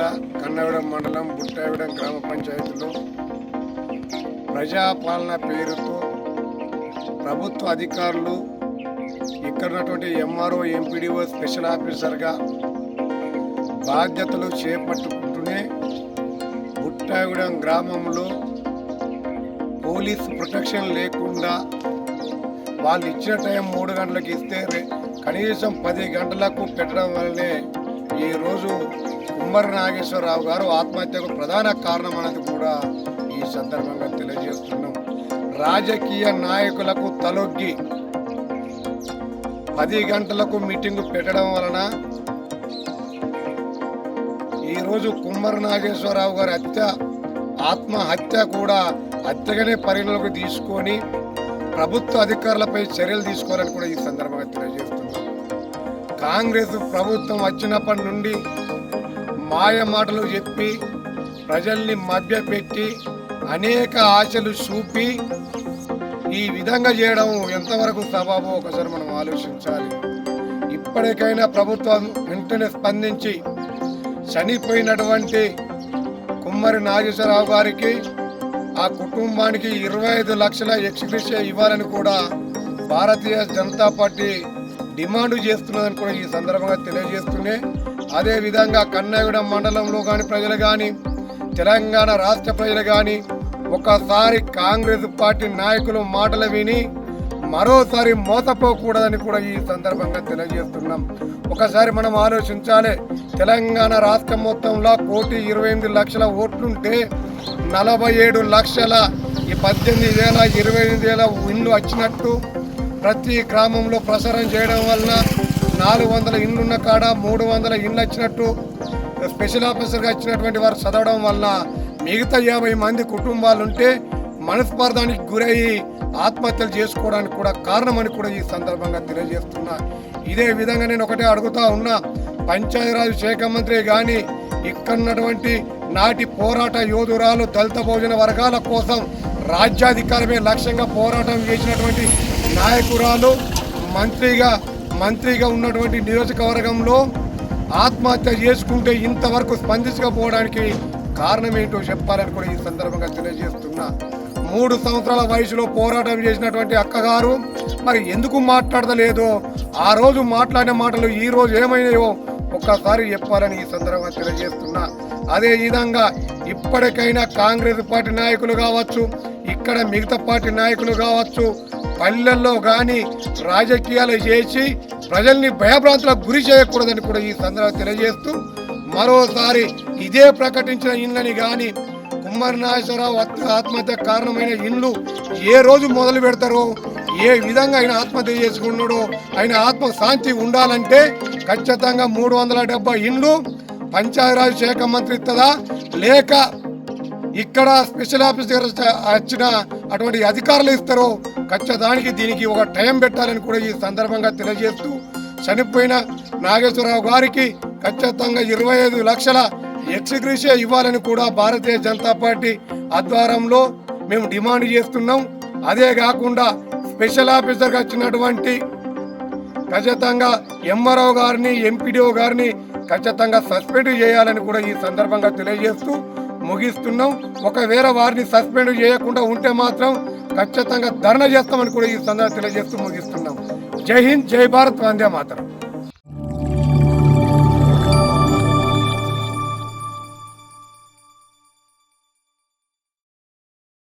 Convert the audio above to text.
జిల్లా కన్నవిడం మండలం బుట్టావిడం గ్రామ పంచాయతీలో ప్రజాపాలన పేరుతో ప్రభుత్వ అధికారులు ఇక్కడ ఉన్నటువంటి ఎంఆర్ఓ ఎంపీడీఓ స్పెషల్ ఆఫీసర్గా బాధ్యతలు చేపట్టుకుంటూనే బుట్టావిడం గ్రామంలో పోలీస్ ప్రొటెక్షన్ లేకుండా వాళ్ళు ఇచ్చిన టైం మూడు గంటలకు ఇస్తే కనీసం పది గంటలకు పెట్టడం వల్లనే ఈరోజు కుమ్మరి నాగేశ్వరరావు గారు ఆత్మహత్యకు ప్రధాన కారణం అనేది కూడా ఈ సందర్భంగా తెలియజేస్తున్నాం. రాజకీయ నాయకులకు తలొగ్గి పది గంటలకు మీటింగ్ పెట్టడం వలన ఈరోజు కుమ్మరి నాగేశ్వరరావు గారి హత్య ఆత్మహత్య కూడా హత్యగానే పరిగణలోకి తీసుకొని ప్రభుత్వ అధికారులపై చర్యలు తీసుకోవాలని కూడా ఈ సందర్భంగా తెలియజేస్తున్నాం. కాంగ్రెస్ ప్రభుత్వం వచ్చినప్పటి నుండి మాయ మాటలు చెప్పి ప్రజల్ని మభ్యపెట్టి అనేక ఆశలు చూపి ఈ విధంగా చేయడం ఎంతవరకు సబాబో ఒకసారి మనం ఆలోచించాలి. ఇప్పటికైనా ప్రభుత్వం వెంటనే స్పందించి చనిపోయినటువంటి కుమ్మరి నాగేశ్వరరావు గారికి ఆ కుటుంబానికి ఇరవై ఐదు లక్షల ఎక్స్గ్రేషియా ఇవ్వాలని కూడా భారతీయ జనతా పార్టీ డిమాండ్ చేస్తున్నదని కూడా ఈ సందర్భంగా తెలియజేస్తూనే అదేవిధంగా కన్నగూడెం మండలంలో కానీ ప్రజలు కానీ తెలంగాణ రాష్ట్ర ప్రజలు కానీ ఒకసారి కాంగ్రెస్ పార్టీ నాయకులు మాటలు విని మరోసారి మోసపోకూడదని కూడా ఈ సందర్భంగా తెలియజేస్తున్నాం. ఒకసారి మనం ఆలోచించాలి తెలంగాణ రాష్ట్రం మొత్తంలో కోటి ఇరవై ఎనిమిది లక్షల ఓట్లుంటే నలభై ఏడు లక్షల ఈ పద్దెనిమిది వేల ఇరవై ఎనిమిది వేల ఇండ్లు వచ్చినట్టు ప్రతి గ్రామంలో ప్రసారం చేయడం వలన నాలుగు వందల ఇండ్లున్న కాడ మూడు వందల ఇండ్లు వచ్చినట్టు స్పెషల్ ఆఫీసర్గా వచ్చినటువంటి వారు చదవడం వలన మిగతా యాభై మంది కుటుంబాలు ఉంటే మనస్పార్థానికి గురయ్యి ఆత్మహత్యలు చేసుకోవడానికి కూడా కారణమని కూడా ఈ సందర్భంగా తెలియజేస్తున్నా. ఇదే విధంగా నేను ఒకటే అడుగుతా ఉన్నా పంచాయతీరాజ్ శాఖ మంత్రి కానీ ఇక్కడున్నటువంటి నాటి పోరాట యోధురాలు దళిత భోజన వర్గాల కోసం రాజ్యాధికారమే లక్ష్యంగా పోరాటం చేసినటువంటి నాయకురాలు మంత్రిగా మంత్రిగా ఉన్నటువంటి నియోజకవర్గంలో ఆత్మహత్య చేసుకుంటే ఇంతవరకు స్పందించకపోవడానికి కారణం ఏంటో చెప్పాలని కూడా ఈ సందర్భంగా తెలియజేస్తున్నా. మూడు సంవత్సరాల వయసులో పోరాటం చేసినటువంటి అక్కగారు మరి ఎందుకు మాట్లాడతలేదో ఆ రోజు మాట్లాడిన మాటలు ఈ రోజు ఏమైనాయో ఒక్కసారి చెప్పాలని ఈ సందర్భంగా తెలియజేస్తున్నా. అదే విధంగా ఇప్పటికైనా కాంగ్రెస్ పార్టీ నాయకులు కావచ్చు ఇక్కడ మిగతా పార్టీ నాయకులు కావచ్చు పల్లెల్లో కానీ రాజకీయాలు చేసి ప్రజల్ని భయభ్రాంతులకు గురి చేయకూడదని కూడా ఈ సందర్భంగా తెలియజేస్తూ మరోసారి ఇదే ప్రకటించిన ఇండ్లని కానీ కుమ్మరి నాగేశ్వరరావు ఆత్మహత్య కారణమైన ఇండ్లు ఏ రోజు మొదలు పెడతారో ఏ విధంగా ఆయన ఆత్మహత్య చేసుకున్నాడో ఆయన ఆత్మశాంతి ఉండాలంటే ఖచ్చితంగా మూడు వందల డెబ్బై ఇండ్లు పంచాయతీరాజ్ శాఖ మంత్రి ఇస్తుందా లేక ఇక్కడ స్పెషల్ ఆఫీసర్ వచ్చిన అటువంటి అధికారులు ఇస్తారో ఖచ్చితానికి దీనికి ఒక టైం పెట్టాలని కూడా ఈ సందర్భంగా తెలియజేస్తూ చనిపోయిన నాగేశ్వరరావు గారికి ఖచ్చితంగా ఇరవై ఐదు లక్షల ఎక్స్గ్రీషియా ఇవ్వాలని కూడా భారతీయ జనతా పార్టీ ఆధ్వర్యంలో మేము డిమాండ్ చేస్తున్నాం. అదే కాకుండా స్పెషల్ ఆఫీసర్గా వచ్చినటువంటి ఖచ్చితంగా ఎంఆర్ఓ గారిని ఎంపీడీఓ గారిని ఖచ్చితంగా సస్పెండ్ చేయాలని కూడా ఈ సందర్భంగా తెలియజేస్తూ ముగిస్తున్నాం. ఒకవేళ వారిని సస్పెండ్ చేయకుండా ఉంటే మాత్రం ఖచ్చితంగా ధర్నా చేస్తామని కూడా ఈ సందర్భంగా తెలియజేస్తూ ముగిస్తున్నాం. జై హింద్ జై భారత్ వందే మాతరం.